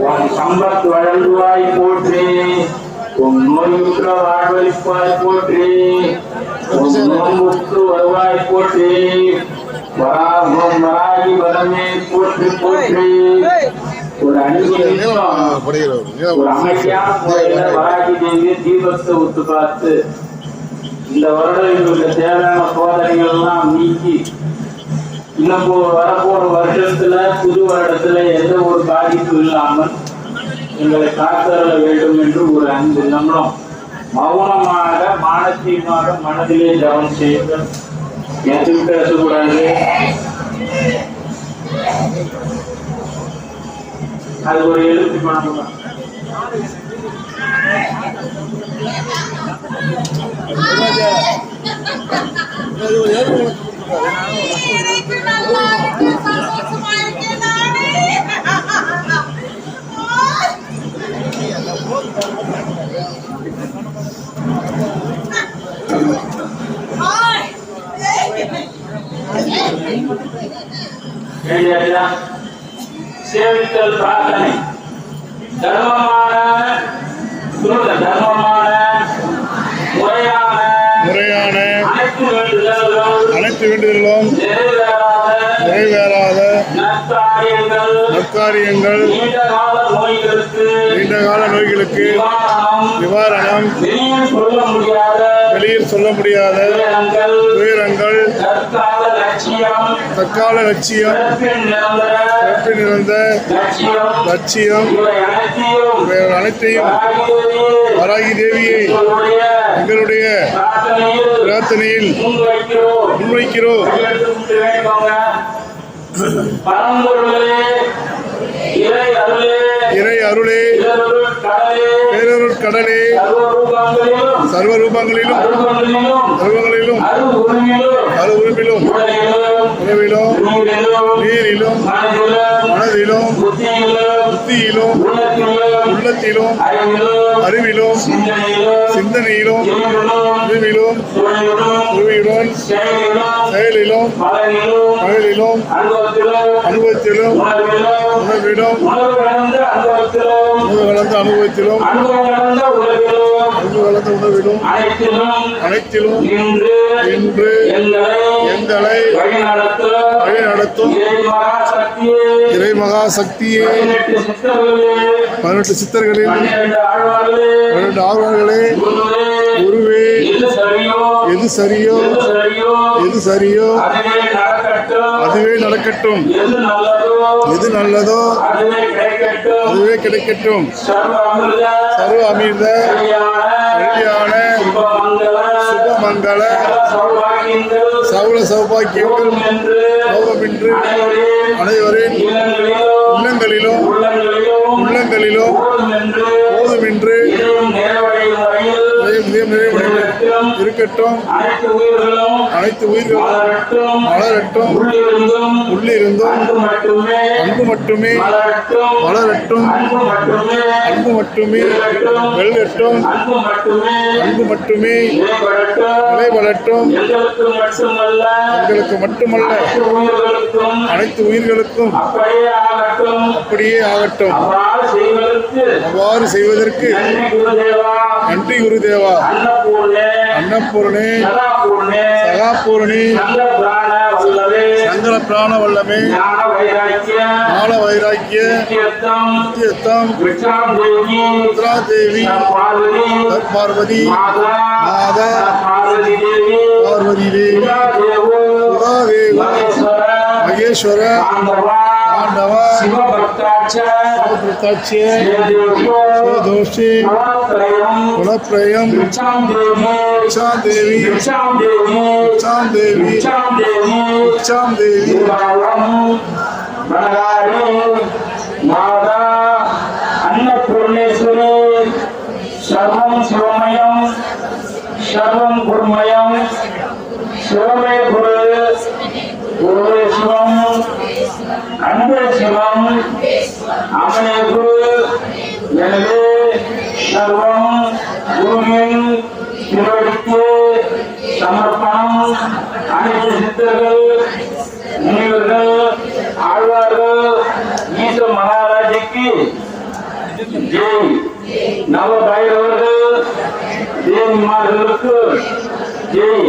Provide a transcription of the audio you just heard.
உன் சம்பத் வழங்குவாய் போற்றி. உன் நோயுற்ற வாழ்வழிப்பாய் போற்றி. உன் நோம்புக்கு வருவாய் போற்றி. வராகம் வராகி வரமே போற்றி போற்றி. ஒரு அஞ்சு ஒரு அமைதியான முறையில வராகி தேவி தீபத்தை ஒத்து பார்த்து இந்த வருடம் எங்களுக்கு தேவையான சோதனைகள் எல்லாம் நீக்கி இன்னும் வரப்போற வருஷத்துல புது வருடத்துல எந்த ஒரு பாதிப்பும் இல்லாமல் எங்களை காத்தரல வேண்டும் என்று ஒரு அஞ்சு நிமிடம் மௌனமாக மானசீகமாக மனதிலே ஜபம் செய்யுங்கள் எதுவும் பேசக்கூடாது அது ஒரு எழுத்து பணம் எழுதியாச்சா? சேவித்தல் பிரார்த்தனை தர்மமான முறையான முறையான அனைத்து வேண்டுதல்களும் அனைத்து நிறைவேறாத நற்காரியங்கள் நீண்ட கால நோய்களுக்கு நீண்ட கால நோய்களுக்கு நிவாரணம் நிவாரணம் வெளியில் சொல்ல முடியாத வெளியில் சொல்ல முடியாத துயரங்கள் துயரங்கள் தற்கால லட்சியம். பிறப்பில் இருந்த லட்சியம். அனைத்தையும் வராகி தேவியை எங்களுடைய பிரார்த்தனையில் முன்வைக்கிறோம். இறை அருளே இறை அருளே கடலே சர்வ ரூபங்களிலும் சர்வங்களிலும் அரு உறுப்பிலும் உறவிலும் நீரிலும் மனதிலும் புத்தியிலும் உள்ளத்திலும் அறிவிலும் சிந்தனையிலும் அறிவிலும் உருவிலும் செயலிலும் மகளிலும் அனுபவத்திலும் அனுபவத்திலும் உணர்விலும் உணர்விலும் உணர்வு கலந்த அனுபவத்திலும் அன்பு கலந்த உணவிலும் அனைத்திலும் இன்று எங்களை நடத்தும். இறை மகா சக்தியே பதினெட்டு சித்தர்களே. பதினெட்டு சித்தர்களில் பன்னெண்டு ஆழ்வார்களே. குருவே எது சரியோ எது சரியோ அதுவே நடக்கட்டும். எது நல்லதோ அதுவே கிடைக்கட்டும். சர்வ அமிர்த சர்வ சௌபாகியங்கள் சவுள சௌபாக்கியங்கள் லோகமின்று அனைவரின் இல்லங்களிலும் இருக்கட்டும் அனைத்து உயிர்களும் மலரட்டும் உள்ளிருந்தும் அன்பு மட்டுமே. மலரட்டும் அன்பு மட்டுமே. வெல்லட்டும். அன்பு மட்டுமே. நிலைவரட்டும் எங்களுக்கு மட்டுமல்ல. அனைத்து உயிர்களுக்கும் அப்படியே ஆகட்டும். அவ்வாறு செய்வதற்கு நன்றி குருதேவா. சதாபூர்ணே சகாபூரணி சங்கர பிராண வல்லமே ஞான வைராக்கிய நித்தியத்தம் முத்ரா தேவி பார்வதி மாதா பார்வதி தேவி மகேஸ்வர ಪಾಂಡವ ಶಿವ ಭಕ್ತಾಚ ಭಕ್ತಾಚ್ಯ ದೋಷಿ ಕುಲಪ್ರಯಂ ಇಚ್ಛಾಂ ದೇವಿ ಇಚ್ಛಾಂ ದೇವಿ ಇಚ್ಛಾಂ ದೇವಿ ಇಚ್ಛಾಂ ದೇವಿ ಇಚ್ಛಾಂ ದೇವಿ ಬಣಗಾರು ಮಾತಾ ಅನ್ನಪೂರ್ಣೇಶ್ವರಿ அன்பே சிவம் அவனே குரு எனவே சர்வம் குருவின் திருவடிக்கு சமர்ப்பணம். அனைத்து சித்தர்கள் முனிவர்கள் ஆழ்வார்கள் ஈச மகாராஜிக்கு ஜெய். நவ பைரவர்கள் தேவிமார்களுக்கு ஜெய்.